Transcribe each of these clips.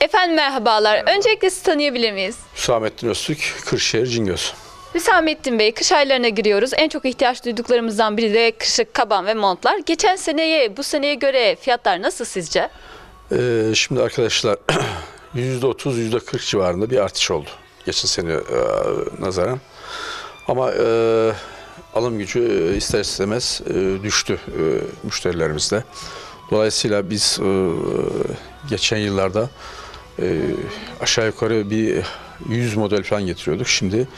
Efendim merhabalar. Öncelikle sizi tanıyabilir miyiz? Hüsamettin Öztürk, Kırşehir Cingöz. Hüsamettin Bey, kış aylarına giriyoruz. En çok ihtiyaç duyduklarımızdan biri de kışlık kaban ve montlar. Geçen seneye, bu seneye göre fiyatlar nasıl sizce? Ee, şimdi arkadaşlar %30, %40 civarında bir artış oldu. Geçen sene e, nazaran. Ama e, alım gücü e, ister istemez e, düştü e, müşterilerimizde. Dolayısıyla biz e, geçen yıllarda e, aşağı yukarı bir 100 model falan getiriyorduk. Şimdi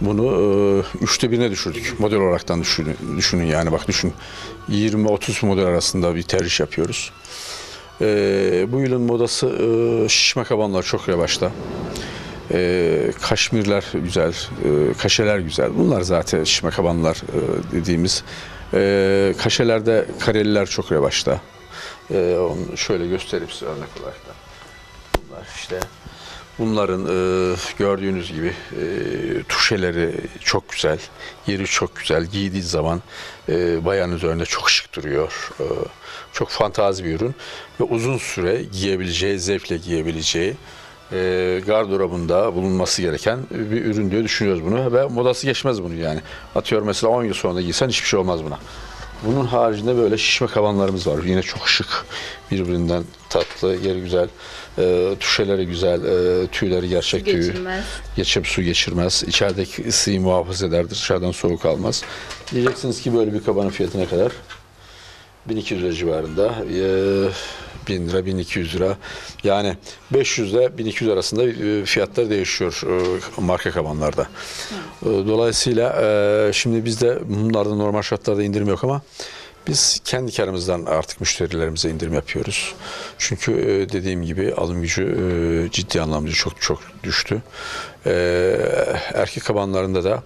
bunu e, üçte birine düşürdük. Model olaraktan düşünün, düşünün yani bak düşün 20-30 model arasında bir tercih yapıyoruz. Ee, bu yılın modası e, şişme kabanlar çok revaçta. Ee, kaşmirler güzel, e, kaşeler güzel. Bunlar zaten şişme kabanlar e, dediğimiz. Ee, kaşelerde kareliler çok revaçta. Ee, onu şöyle göstereyim size örnek olarak da. Bunlar işte bunların e, gördüğünüz gibi e, tuşeleri çok güzel, yeri çok güzel. Giydiği zaman e, bayan üzerinde çok şık duruyor. E, çok fantazi bir ürün ve uzun süre giyebileceği, zevkle giyebileceği e, gardırobunda bulunması gereken bir ürün diye düşünüyoruz bunu ve modası geçmez bunu yani. Atıyorum mesela 10 yıl sonra giysen hiçbir şey olmaz buna. Bunun haricinde böyle şişme kabanlarımız var. Yine çok şık. Birbirinden tatlı, yeri güzel. E, tuşeleri güzel, e, tüyleri gerçek tüy. Geçirmez. Geçip su geçirmez. İçerideki ısıyı muhafaza eder. Dışarıdan soğuk almaz. Diyeceksiniz ki böyle bir kabanın fiyatı ne kadar? 1200 lira civarında. E, 1000 lira, 1200 lira. Yani 500 ile 1200 arasında e, fiyatlar değişiyor e, marka kabanlarda. E, Dolayısıyla şimdi bizde bunlarda normal şartlarda indirim yok ama biz kendi karımızdan artık müşterilerimize indirim yapıyoruz. Çünkü dediğim gibi alım gücü ciddi anlamda çok çok düştü. Erkek kabanlarında da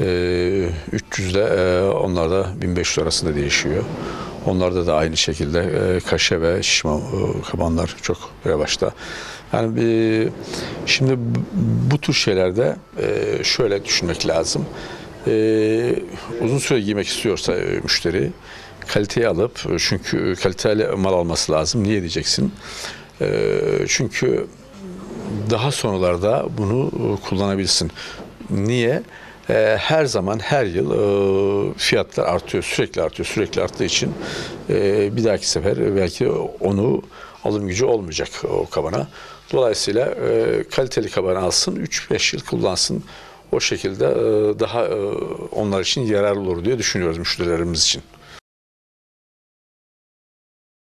e, 300 ile onlar da 1500 arasında değişiyor. Onlarda da aynı şekilde e, kaşe ve şişme e, kabanlar çok revaçta. Yani bir, şimdi bu- tür şeylerde e, şöyle düşünmek lazım. E, uzun süre giymek istiyorsa e, müşteri kaliteyi alıp çünkü kaliteli mal alması lazım. Niye diyeceksin? E, çünkü daha sonralarda bunu e, kullanabilsin. Niye? E, her zaman her yıl e, fiyatlar artıyor, sürekli artıyor, sürekli arttığı için e, bir dahaki sefer belki onu alım gücü olmayacak o kabana. Dolayısıyla e, kaliteli kabanı alsın, 3-5 yıl kullansın. O şekilde daha onlar için yararlı olur diye düşünüyoruz müşterilerimiz için.